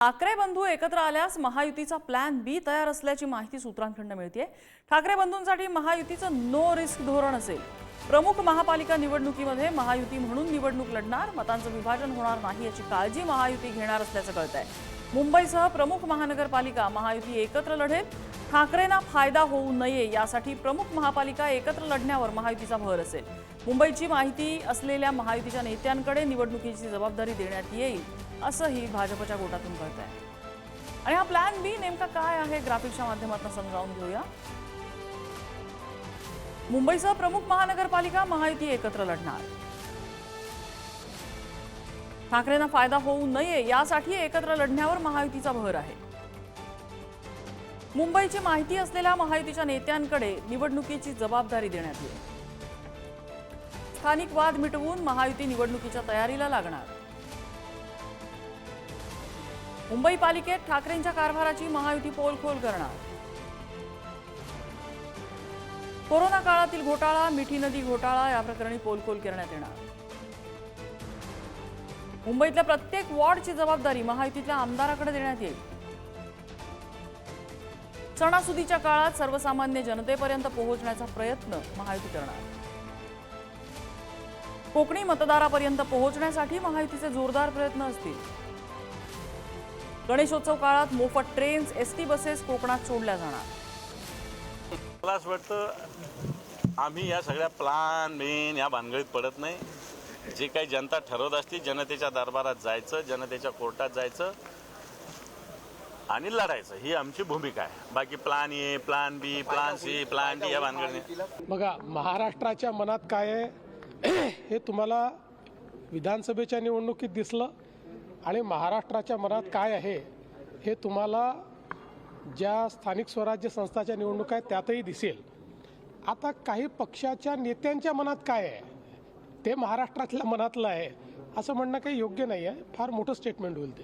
ठाकरे बंधू एकत्र आल्यास महायुतीचा प्लॅन बी तयार असल्याची माहिती सूत्रांकडून मिळते ठाकरे बंधूंसाठी महायुतीचं नो रिस्क धोरण असेल. प्रमुख महापालिका निवडणुकीमध्ये महायुती म्हणून निवडणूक लढणार मतांचं विभाजन होणार नाही याची काळजी महायुती घेणार असल्याचं कळत आहे मुंबईसह प्रमुख महानगरपालिका महायुती एकत्र लढेल. ठाकरेंना फायदा होऊ नये यासाठी प्रमुख महापालिका एकत्र लढण्यावर महायुतीचा भर असेल. मुंबईची माहिती असलेल्या महायुतीच्या नेत्यांकडे निवडणुकीची जबाबदारी देण्यात येईल असंही भाजपच्या गोटातून कळत आहे आणि हा प्लॅन बी नेमका काय आहे ग्राफिक्सच्या माध्यमातून समजावून घेऊया. मुंबईसह प्रमुख महानगरपालिका महायुती एकत्र लढणार. ठाकरेंना फायदा होऊ नये यासाठी एकत्र लढण्यावर महायुतीचा भर आहे. मुंबईची माहिती असलेल्या महायुतीच्या नेत्यांकडे निवडणुकीची जबाबदारी देण्यात येईल. स्थानिक वाद मिटवून महायुती निवडणुकीच्या तयारीला लागणार. मुंबई पालिकेत ठाकरेंच्या कारभाराची महायुती पोलखोल करणार. कोरोना काळातील घोटाळा मिठी नदी घोटाळा या प्रकरणी पोलखोल करण्यात येणार. मुंबईतल्या प्रत्येक वॉर्डची जबाबदारी महायुतीतल्या आमदाराकडे देण्यात येईल. सणासुदीच्या काळात सर्वसामान्य जनतेपर्यंत पोहोचण्याचा प्रयत्न महायुती करणार. कोकणी मतदारापर्यंत पोहोचण्यासाठी महायुतीचे जोरदार प्रयत्न असतील. गणेशोत्सव काळात मोफत ट्रेन्स एस टी बसेस कोकणात सोडल्या जाणार. मला असं वाटतं आम्ही या सगळ्या प्लान मेन या भानगडीत पडत नाही. जे काही जनता ठरवत असते जनतेच्या दरबारात जायचं जनतेच्या कोर्टात जायचं आणि लढायचं. ही आमची भूमिका आहे. बाकी plan A plan B plan C plan D या भानगड बघा महाराष्ट्राच्या मनात काय आहे हे तुम्हाला विधानसभेच्या निवडणुकीत दिसलं आणि महाराष्ट्राच्या मनात काय आहे हे तुम्हाला ज्या स्थानिक स्वराज्य संस्थाच्या निवडणुका आहेत त्यातही दिसेल. आता काही पक्षाच्या नेत्यांच्या मनात काय आहे? ते महाराष्ट्रातल्या मनातलं आहे. असं म्हणणं काही योग्य नाही आहे फार मोठं स्टेटमेंट होईल ते.